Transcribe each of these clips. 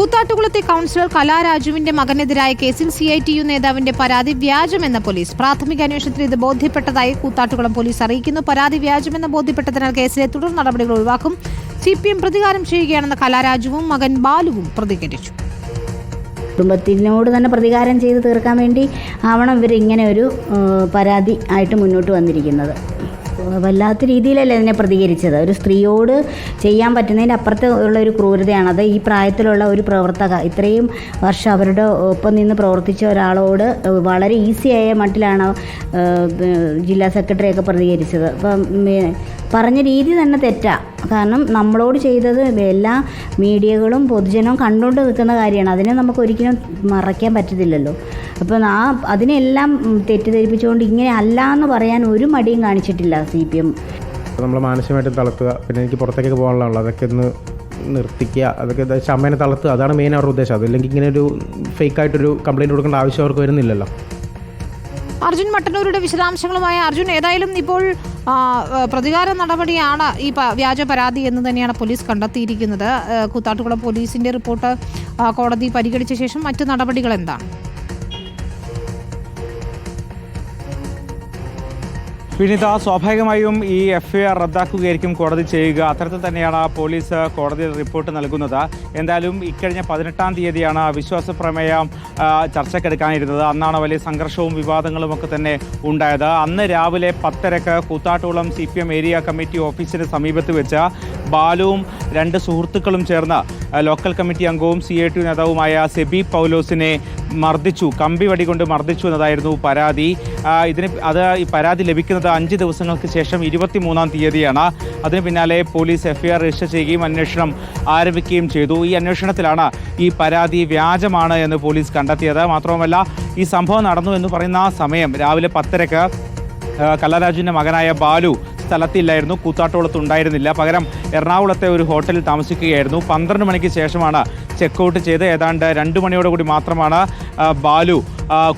കൂത്താട്ടുകുളത്തെ councillor കലാരാജുവിന്റെ മകനെതിരായ കേസിൽ C I T U നേതാവിന്റെ പരാതി വ്യാജമെന്ന പോലീസ്. പ്രാഥമിക അന്വേഷണത്തിൽ ഇത് ബോധ്യപ്പെട്ടതായി കൂത്താട്ടുകുളം പോലീസ് അറിയിക്കുന്നു. പരാതി വ്യാജമെന്ന് ബോധ്യപ്പെട്ടതിനാൽ കേസിലെ തുടർ നടപടികൾ ഒഴിവാക്കും. സി പി എം പ്രതികാരം ചെയ്യുകയാണെന്ന് കലാരാജുവും മകൻ ബാലുവും പ്രതികരിച്ചു. കുടുംബത്തിനോട് തന്നെ പ്രതികാരം ചെയ്ത് തീർക്കാൻ വേണ്ടി ആവണം ഇവർ ഇങ്ങനെ ഒരു പരാതി ആയിട്ട് മുന്നോട്ട് വന്നിരിക്കുന്നത്. വല്ലാത്ത രീതിയിലല്ലേ അതിനെ പ്രതികരിച്ചത്? ഒരു സ്ത്രീയോട് ചെയ്യാൻ പറ്റുന്നതിന്റെ അപ്പുറത്ത് ഉള്ള ഒരു ക്രൂരതയാണത് ഈ പ്രായത്തിലുള്ള ഒരു പ്രവർത്തക ഇത്രയും വർഷം അവരുടെ ഒപ്പം നിന്ന് പ്രവർത്തിച്ച ഒരാളോട് വളരെ ഈസിയായ മട്ടിലാണ് ജില്ലാ സെക്രട്ടറിയൊക്കെ പ്രതികരിച്ചത്. അപ്പം പറഞ്ഞ രീതി തന്നെ തെറ്റാ. കാരണം നമ്മളോട് ചെയ്തത് എല്ലാ മീഡിയകളും പൊതുജനവും കണ്ടുകൊണ്ട് നിൽക്കുന്ന കാര്യമാണ്. അതിനെ നമുക്ക് ഒരിക്കലും മറയ്ക്കാൻ പറ്റത്തില്ലല്ലോ. അപ്പം ആ അതിനെല്ലാം തെറ്റിദ്ധരിപ്പിച്ചുകൊണ്ട് ഇങ്ങനെ അല്ല എന്ന് പറയാൻ ഒരു മടിയും കാണിച്ചിട്ടില്ല സി പി എം. നമ്മൾ മാനസികമായിട്ട് തളർത്തുക. പിന്നെ എനിക്ക് പുറത്തേക്ക് പോകാനുള്ള അതൊക്കെ ഒന്ന് നിർത്തിക്കുക. അതൊക്കെ അമ്മേനെ തളർത്തുക. അതാണ് മെയിൻ അവരുടെ ഉദ്ദേശം. അതല്ലെങ്കിൽ ഇങ്ങനെ ഒരു ഫേക്ക് ആയിട്ടൊരു കംപ്ലൈന്റ് കൊടുക്കേണ്ട ആവശ്യം അവർക്ക് വരുന്നില്ലല്ലോ. അർജുൻ മട്ടന്നൂരുടെ വിശദാംശങ്ങളുമായി. അർജുൻ ഏതായാലും ഇപ്പോൾ പ്രതികാര നടപടിയാണ് ഈ വ്യാജ പരാതി എന്ന് തന്നെയാണ് പോലീസ് കണ്ടെത്തിയിരിക്കുന്നത്. കൂത്താട്ടുകുളം പോലീസിന്റെ റിപ്പോർട്ട് കോടതി പരിഗണിച്ച ശേഷം മറ്റു നടപടികൾ എന്താണ്? വിനിത സ്വാഭാവികമായും ഈ എഫ് ഐ ആർ റദ്ദാക്കുകയായിരിക്കും കോടതി ചെയ്യുക. അത്തരത്തിൽ തന്നെയാണ് പോലീസ് കോടതിയിൽ റിപ്പോർട്ട് നൽകുന്നത്. എന്തായാലും ഇക്കഴിഞ്ഞ പതിനെട്ടാം തീയതിയാണ് വിശ്വാസ പ്രമേയം ചർച്ചക്കെടുക്കാനിരുന്നത് അന്നാണ് വലിയ സംഘർഷവും വിവാദങ്ങളും ഒക്കെ തന്നെ ഉണ്ടായത്. അന്ന് രാവിലെ പത്തരക്ക് കൂത്താട്ടുകുളം സി ഏരിയ കമ്മിറ്റി ഓഫീസിന് സമീപത്ത് വെച്ച് ബാലുവും രണ്ട് സുഹൃത്തുക്കളും ചേർന്ന ലോക്കൽ കമ്മിറ്റി അംഗവും സി ഐ ടി നേതാവുമായ സെബി പൗലോസിനെ മർദ്ദിച്ചു. കമ്പി വടി കൊണ്ട് മർദ്ദിച്ചു എന്നതായിരുന്നു പരാതി. ഇതിന് അത് ഈ പരാതി ലഭിക്കുന്നത് അഞ്ച് ദിവസങ്ങൾക്ക് ശേഷം ഇരുപത്തിമൂന്നാം തീയതിയാണ്. അതിന് പിന്നാലെ പോലീസ് എഫ്ഐആർ രജിസ്റ്റർ ചെയ്യുകയും അന്വേഷണം ആരംഭിക്കുകയും ചെയ്തു. ഈ അന്വേഷണത്തിലാണ് ഈ പരാതി വ്യാജമാണ് എന്ന് പോലീസ് കണ്ടെത്തിയത്. മാത്രവുമല്ല ഈ സംഭവം നടന്നു എന്ന് പറയുന്ന ആ സമയം രാവിലെ പത്തരക്ക് കലാരാജുവിന്റെ മകനായ ബാലു സ്ഥലത്തില്ലായിരുന്നു കൂത്താട്ടോളത്ത് ഉണ്ടായിരുന്നില്ല പകരം എറണാകുളത്തെ ഒരു ഹോട്ടലിൽ താമസിക്കുകയായിരുന്നു. പന്ത്രണ്ട് മണിക്ക് ശേഷമാണ് ചെക്കൗട്ട് ചെയ്ത് ഏതാണ്ട് രണ്ട് മണിയോടുകൂടി മാത്രമാണ് ബാലു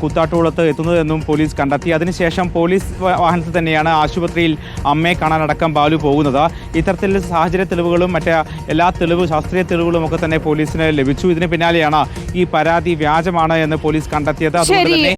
കൂത്താട്ടുകുളത്ത് എത്തുന്നതെന്നും പോലീസ് കണ്ടെത്തി. അതിനുശേഷം പോലീസ് വാഹനത്തിൽ തന്നെയാണ് ആശുപത്രിയിൽ അമ്മയെ കാണാനടക്കം ബാലു പോകുന്നത്. ഇത്തരത്തിൽ സാഹചര്യ തെളിവുകളും മറ്റ് എല്ലാ തെളിവ് ശാസ്ത്രീയ തെളിവുകളും ഒക്കെ തന്നെ പോലീസിന് ലഭിച്ചു. ഇതിന് പിന്നാലെയാണ് ഈ പരാതി വ്യാജമാണ് എന്ന് പോലീസ് കണ്ടെത്തിയത്. അതുകൊണ്ട് തന്നെ